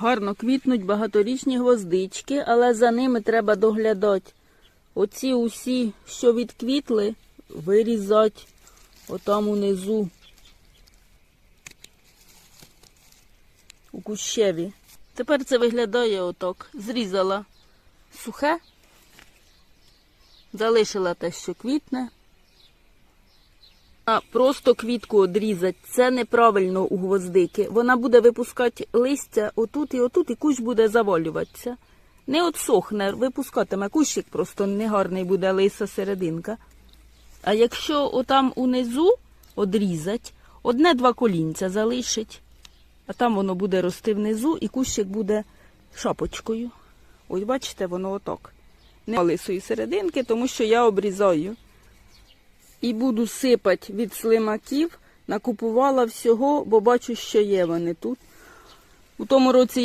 Гарно квітнуть багаторічні гвоздички, але за ними треба доглядати. Оці усі, що відквітли, вирізати отам унизу. У кущеві. Тепер це виглядає отак. Зрізала сухе, залишила те, що квітне. Просто квітку одрізати це неправильно у гвоздики. Вона буде випускати листя отут і отут, і кущ буде завалюватися. Не отсохне, випускатиме кущик, просто негарний буде лиса серединка. А якщо отам унизу одрізать, одне-два колінця залишить, а там воно буде рости внизу, і кущик буде шапочкою. Ось бачите, воно отак. Не лисої серединки, тому що я обрізаю і буду сипати від слимаків. Накупувала всього, бо бачу, що є вони тут. У тому році